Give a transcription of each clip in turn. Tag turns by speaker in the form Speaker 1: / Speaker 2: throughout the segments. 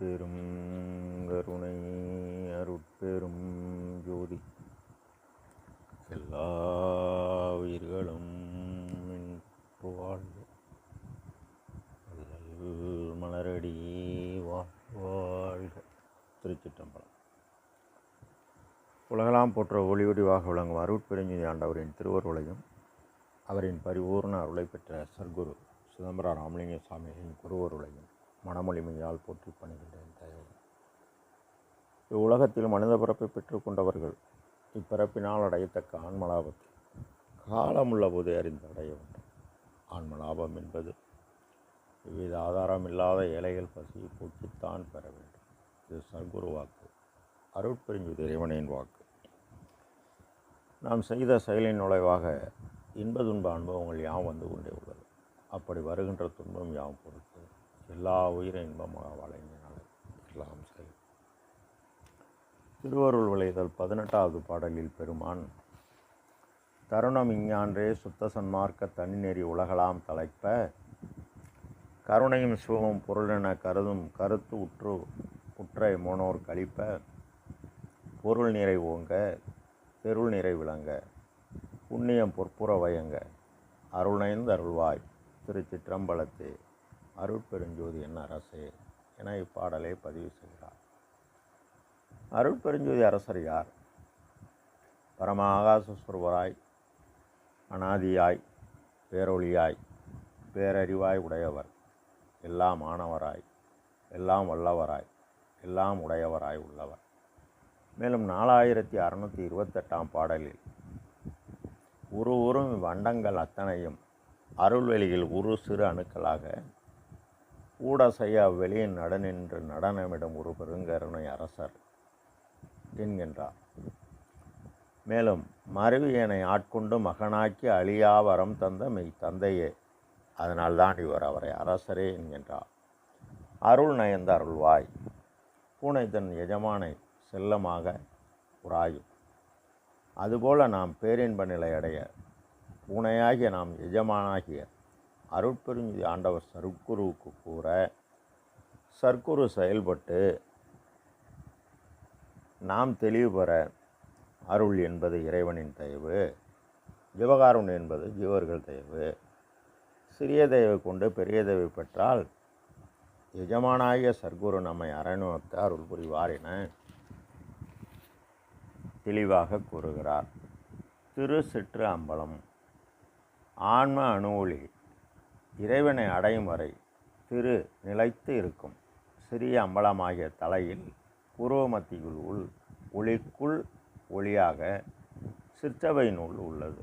Speaker 1: அருட்பெரும் கருணை அருட்பெரும் ஜோதி. எல்லா உயிர்களும் இன்பு வாழ்க. மலரடி வாழ்க. திருச்சிட்டம்பலம் உலகலாம் போற்ற ஒளிவடிவாக விளங்கும் அருட்பெருஞ்சி ஆண்டவரின் திருவருளையும் அவரின் பரிபூர்ண அருளை பெற்ற சர்க்குரு சிதம்பர ராமலிங்க சுவாமிகளின் குருவருளையும். மனமொழிமையால் போற்றி பணிகின்றேன் தயவு இவ்வுலகத்தில் மனித பிறப்பை பெற்றுக்கொண்டவர்கள் இப்பிறப்பினால் அடையத்தக்க ஆன்மலாபத்தை காலமுள்ள போதே அறிந்து அடைய வேண்டும். ஆன்மலாபம் என்பது இவ்வித ஆதாரம் இல்லாத ஏழைகள் பசியை போக்கித்தான் பெற வேண்டும். இது சர்க்குரு வாக்கு. அருட்பெருஞ்சுது இறைவனின் வாக்கு. நாம் செய்த செயலின் நுழைவாக இன்ப துன்ப அனுபவங்கள் யாம் வந்து கொண்டே உள்ளது. அப்படி வருகின்ற துன்பம் யாம் பொறுத்து எல்லா உயிரை இன்பமாக வழங்கினால எல்லாம் சரி. திருவருள் விளைதல் பதினெட்டாவது பாடலில் பெருமான் தருணம் இஞ்ஞான்றே சுத்த சன்மார்க்க தனிநெறி உலகலாம் தலைப்ப கருணையும் சிவமும் பொருளென கருதும் கருத்து உற்று உற்றை மோனோர் கழிப்ப பொருள் நிறை ஓங்க பெருள் நிறை விளங்க புண்ணியம் பொற்புற வயங்க அருள்நைந்து அருள்வாய் திருச்சிற்றம்பலத்தே அருட்பெருஞ்சோதி என்ன அரசே என இப்பாடலை பதிவு செய்கிறார். அருட்பெருஞ்சோதி அரசர் யார்? பரம ஆகாசஸ்வரவராய் அனாதியாய் பேரொழியாய் பேரறிவாய் உடையவர் எல்லாம் ஆனவராய் எல்லாம் வல்லவராய் எல்லாம் உடையவராய் உள்ளவர். மேலும் நாலாயிரத்தி அறநூற்றி இருபத்தெட்டாம் பாடலில் உரு உறும் வண்டங்கள் அத்தனையும் அருள்வெளியில் உரு சிறு அணுக்களாக ஊடசையா செய்ய நடனின்று நடனமிடும் ஒரு பெருங்கருணை அரசர் என்கின்றார். மேலும் மருவியனை ஆட்கொண்டு மகனாக்கி அழியா வரம் தந்த மெய் தந்தையே அதனால்தான் இவர் அவரை அரசரே என்கின்றார். அருள் நயந்த அருள்வாய் பூனை தன் எஜமானை செல்லமாக உராயும். அதுபோல நாம் பேரின்ப நிலை அடைய பூனையாகிய நாம் எஜமானாகிய அருட்பெருஞ்சி ஆண்டவர் சர்க்குருவுக்கு கூற சர்க்குரு செயல்பட்டு நாம் தெளிவு பெற அருள் என்பது இறைவனின் தயவு ஜீவகாருண் என்பது ஜீவர்கள் தயவு. சிறிய தயவை கொண்டு பெரிய தயவை பெற்றால் எஜமானாகிய சர்க்குரு நம்மை அரணுவத்த அருள் புரிவார் என தெளிவாக கூறுகிறார். திரு சிற்று அம்பலம் ஆன்ம அணுவொளி. இறைவனை அடையும் வரை திரு நிலைத்து இருக்கும். சிறிய அம்பலமாகிய தலையில் பூர்வமத்தியுள் உள் ஒளிக்குள் ஒளியாக சிற்றவை நூல் உள்ளது.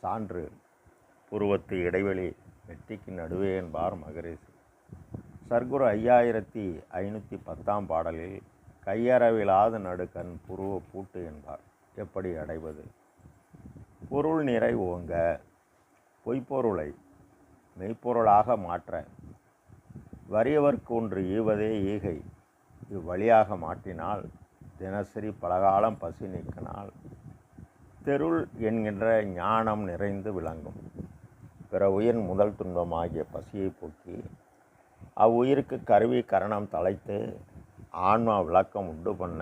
Speaker 1: சான்று புருவத்து இடைவெளி வெட்டிக்கு நடுவே என்பார் மகரிஷி. சர்க்குரு ஐயாயிரத்தி ஐநூற்றி பத்தாம் பாடலில் கையறவிலாத நடுக்கண் புருவ பூட்டு என்பார். எப்படி அடைவது? பொருள் நிறை ஓங்க பொய்ப்பொருளை மெய்ப்பொருளாக மாற்ற வறியவர்க்கு ஒன்று ஈவதே ஈகை. இவ்வழியாக மாற்றினால் தினசரி பலகாலம் பசி நீக்கினால் தெருள் என்கின்ற ஞானம் நிறைந்து விளங்கும். பிற உயிர் முதல் துன்பமாகிய பசியை போக்கி அவ்வுயிருக்கு கருவி கரணம் தலைத்து ஆன்மா விளக்கம் உண்டு பண்ண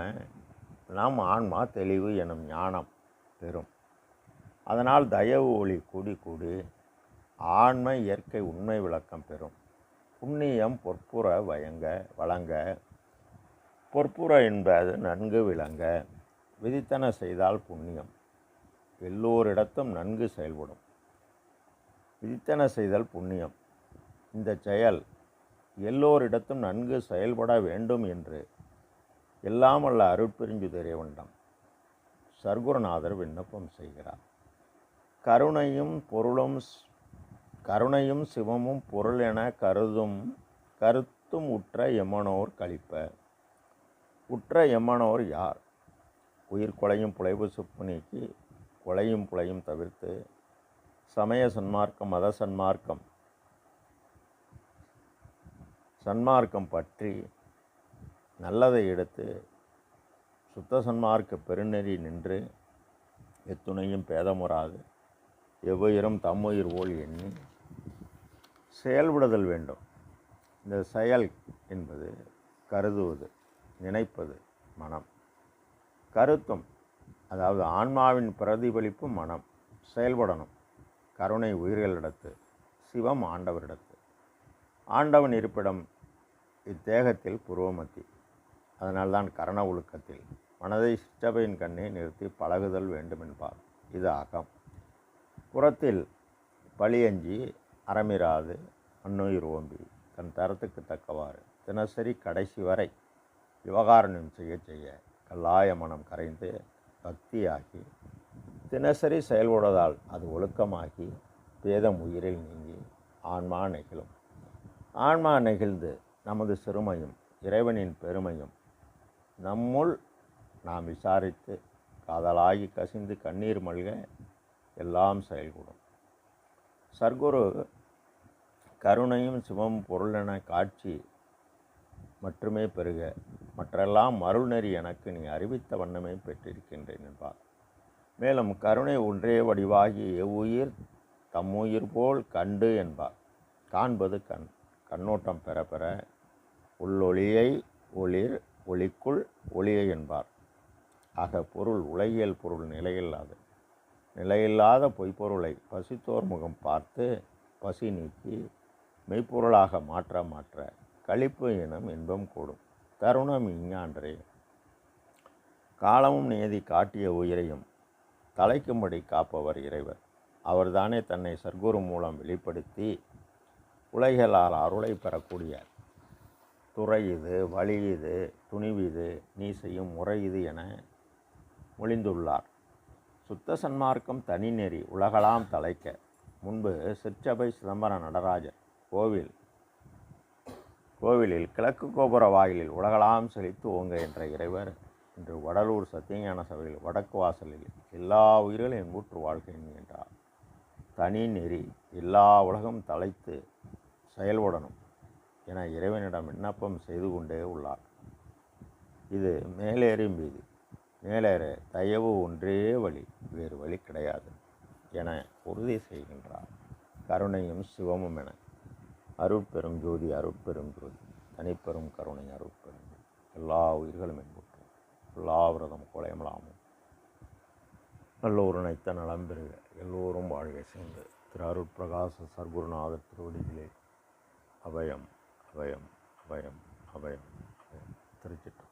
Speaker 1: நம் ஆன்மா தெளிவு எனும் ஞானம் பெறும். அதனால் தயவு ஒளி கூடி கூடி ஆன்ம இயற்கை உண்மை விளக்கம் பெறும். புண்ணியம் பொற்புற வயங்க வழங்க பொற்புற என்பது நன்கு விளங்க. விதித்தன செய்தால் புண்ணியம். எல்லோரிடத்தும் நன்கு செயல்படும். விதித்தன செய்தல் புண்ணியம். இந்த செயல் எல்லோரிடத்தும் நன்கு செயல்பட வேண்டும் என்று எல்லாம் அல்ல அருட்பெருஞ்சு தெரியவண்டம் சர்க்குருநாதர் விண்ணப்பம் செய்கிறார். கருணையும் பொருளும் கருணையும் சிவமும் பொருள் என கருதும் கருத்தும் உற்ற எம்மனோர் கழிப்ப. உற்ற எம்மனோர் யார்? உயிர் கொலையும் புலைவு சுப்பு நீக்கி கொலையும் புலையும் தவிர்த்து சமய சன்மார்க்கம் மத சன்மார்க்கம். சன்மார்க்கம் பற்றி நல்லதை எடுத்து சுத்த சன்மார்க்க பெருநெறி நின்று எத்துணையும் பேதமுறாது எவ்வுயிரும் தம்முயிர் போல் எண்ணி செயல்படுதல் வேண்டும். இந்த செயல் என்பது கருதுவது நினைப்பது மனம். கருத்தும் அதாவது ஆன்மாவின் பிரதிபலிப்பு மனம் செயல்படணும். கருணை உயிர்களிடத்து சிவம் ஆண்டவரிடத்து. ஆண்டவன் இருப்பிடம் இத்தேகத்தில் புருவமத்தி அதனால்தான் கரண ஒழுக்கத்தில் மனதை சிற்றபையின் கண்ணே நிறுத்தி பழகுதல் வேண்டுமென்பார். இது அகம் புறத்தில் பழியஞ்சி அறமிராது அன்னுயிர் ஓம்பி தன் தரத்துக்கு தக்கவாறு தினசரி கடைசி வரை விவகாரணம் செய்ய செய்ய கல்லாய மனம் கரைந்து பக்தியாகி தினசரி செயல்படுவதால் அது ஒழுக்கமாகி பேதம் உயிரில் நீங்கி ஆன்மா நெகிழும். ஆன்மா நெகிழ்ந்து நமது சிறுமையும் இறைவனின் பெருமையும் நம்முள் நாம் விசாரித்து காதலாகி கசிந்து கண்ணீர் மல்க எல்லாம் செயல்கூடும் சர்க்குரு கருணையும் சிவம் பொருளென காட்சி மட்டுமே பெருக மற்றெல்லாம் மருள்நெறி எனக்கு நீ அறிவித்த வண்ணமே பெற்றிருக்கின்றேன் என்பார். மேலும் கருணை ஒன்றே வடிவாகி எவ்வுயிர் தம்முயிர் போல் கண்டு என்பார். காண்பது கண் கண்ணோட்டம் பெற பெற உள்ளொளியை ஒளிர் ஒளிக்குள் ஒளியை என்பார். ஆக பொருள் உலகியல் பொருள் நிலையில்லாது. நிலையில்லாத பொய்ப்பொருளை பசித்தோர் முகம் பார்த்து பசி நீக்கி மெய்ப்பொருளாக மாற்ற மாற்ற கழிப்பு இனம் இன்பம் கூடும். தருணம் இஞ்ஞான்றே. காலமும் நியதி காட்டிய உயிரையும் தலைக்கும்படி காப்பவர் இறைவர். அவர்தானே தன்னை சர்க்குரு மூலம் வெளிப்படுத்தி உலகளால் அருளை பெறக்கூடிய துறை இது வழி இது துணிவு இது நீ செய்யும் முறை இது என மொழிந்துள்ளார். சுத்த சன்மார்க்கம் தனிநெறி உலகளாம் தலைக்க. முன்பு சிற்சபை சிதம்பர நடராஜர் கோவில் கோவிலில் கிழக்கு கோபுர வாயிலில் உலகளாம் செழித்து ஓங்க என்ற இறைவர் இன்று வடலூர் சத்தியஞான சபையில் வடக்கு வாசலில் எல்லா உயிர்களையும் ஊற்று வாழ்க்கை என்கின்றார் தனி நெறி எல்லா உலகம் தலைத்து செயல்படணும் என இறைவனிடம் விண்ணப்பம் செய்து கொண்டே உள்ளார். இது மேலேறும் வீதி. மேலேற தயவு ஒன்றே வழி வேறு வழி கிடையாது என உறுதி செய்கின்றார். கருணையும் சிவமும் என. அருட்பெரும் ஜோதி அருட்பெரும் ஜோதி தனிப்பெரும் கருணை அருட்பெரும் எல்லா உயிர்களும் என்புற்றும் எல்லா விரதம் குலையமலாமும் நல்லோர் நினைத்த நலம் பெறுக. எல்லோரும் வாழ்க சேர்ந்து திரு அருட்பிரகாச சர்க்குருநாதர் திருவடிகளே. அபயம் அபயம் அபயம் அபயம் அபயம்.